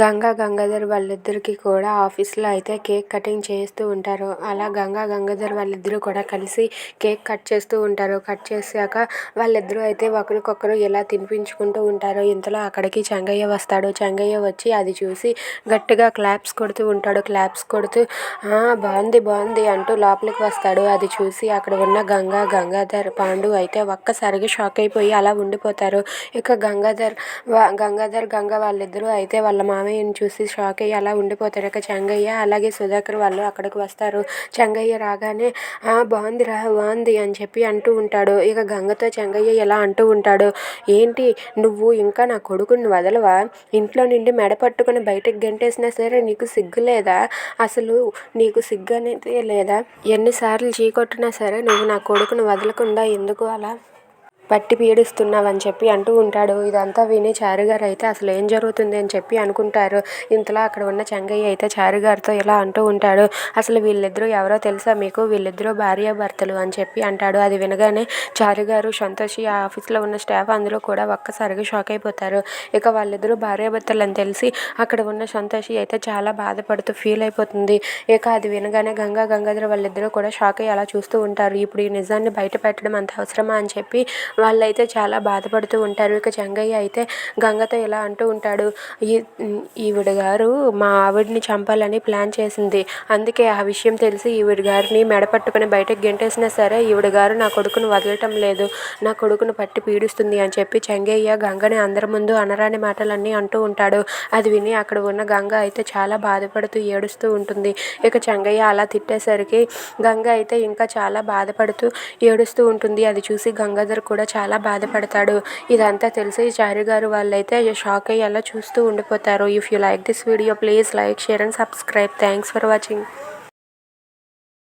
గంగా గంగాధర్ వాళ్ళిద్దరికీ కూడా ఆఫీస్లో అయితే కేక్ కటింగ్ చేస్తూ ఉంటారు. అలా గంగా గంగాధర్ వాళ్ళిద్దరూ కూడా కలిసి కేక్ కట్ చేస్తూ ఉంటారు. కట్ చేశాక వాళ్ళిద్దరూ అయితే ఒకరికొకరు ఎలా తినిపించుకుంటూ ఉంటారు ఇంతలో అక్కడికి చెంగయ్య వస్తాడు. చెంగయ్య వచ్చి అది చూసి గట్టిగా క్లాప్స్ కొడుతూ ఉంటాడు. క్లాప్స్ కొడుతూ బాగుంది బాగుంది అంటూ లోపలికి వస్తాడు. అది చూసి అక్కడ ఉన్న గంగా గంగాధర్ పాండు అయితే ఒక్కసారిగా షాక్ అయిపోయి అలా ఉండిపోతారు. ఇక గంగాధర్ గంగాధర్ గంగ వాళ్ళిద్దరూ అయితే వాళ్ళ మామయ్యని చూసి షాక్ అయ్యి అలా ఉండిపోతారు ఇక చెంగయ్య. అలాగే సుధాకర్ వాళ్ళు అక్కడికి వస్తారు. చెంగయ్య రాగానే బాగుంది రా బాగుంది అని చెప్పి అంటూ ఉంటాడు. ఇక గంగతో చెంగయ్య ఎలా అంటూ ఉంటాడు. ఏంటి నువ్వు ఇంకా నా కొడుకుని వదలవా? ఇంట్లో నుండి మెడ పట్టుకుని బయటకు గంటేసినా సరే నీకు సిగ్గు లేదా? అసలు నీకు సిగ్గు అనేది లేదా? ఎన్నిసార్లు చీకొట్టినా సరే నువ్వు నా కొడుకుని వదలకుండా ఎందుకు అలా పట్టి పీడిస్తున్నావని చెప్పి అంటూ ఉంటాడు. ఇదంతా విని చారుగారు అయితే అసలు ఏం జరుగుతుంది అని చెప్పి అనుకుంటారు. ఇంతలో అక్కడ ఉన్న చెంగయ్య అయితే చారుగారితో ఇలా అంటూ ఉంటాడు. అసలు వీళ్ళిద్దరూ ఎవరో తెలుసా మీకు? వీళ్ళిద్దరూ భార్యాభర్తలు అని చెప్పి అంటాడు. అది వినగానే చారుగారు సంతోషి ఆ ఆఫీస్లో ఉన్న స్టాఫ్ అందరూ కూడా ఒక్కసారిగా షాక్ అయిపోతారు. ఇక వాళ్ళిద్దరూ భార్యాభర్తలు అని తెలిసి అక్కడ ఉన్న సంతోషి అయితే చాలా బాధపడుతూ ఫీల్ అయిపోతుంది. ఇక అది వినగానే గంగా గంగాధర వాళ్ళిద్దరూ కూడా షాక్ అయ్యి అలా చూస్తూ ఉంటారు. ఇప్పుడు ఈ నిజాన్ని బయట పెట్టడం అంత అవసరమా అని చెప్పి వాళ్ళైతే చాలా బాధపడుతూ ఉంటారు. ఇక చెంగయ్య అయితే గంగతో ఇలా అంటూ ఉంటాడు ఈ ఈవిడ గారు మా ఆవిడని చంపాలని ప్లాన్ చేసింది. అందుకే ఆ విషయం తెలిసి ఈవిడ గారిని మెడపట్టుకుని బయటకు గెంటేసినా సరే ఈవిడ గారు నా కొడుకును వదలటం లేదు. నా కొడుకును పట్టి పీడిస్తుంది అని చెప్పి చెంగయ్య గంగని అందరి ముందు అనరాని మాటలన్నీ అంటూ ఉంటాడు. అది విని అక్కడ ఉన్న గంగ అయితే చాలా బాధపడుతూ ఏడుస్తూ ఉంటుంది. ఇక చెంగయ్య అలా తిట్టేసరికి గంగ అయితే ఇంకా చాలా బాధపడుతూ ఏడుస్తూ ఉంటుంది. అది చూసి గంగాధర్ కూడా చాలా బాధపడతాడు. ఇదంతా తెలిసి చారు గారు వాళ్ళైతే షాక్ అయ్యేలా చూస్తూ ఉండిపోతారు. If you like this video please like share and subscribe thanks for watching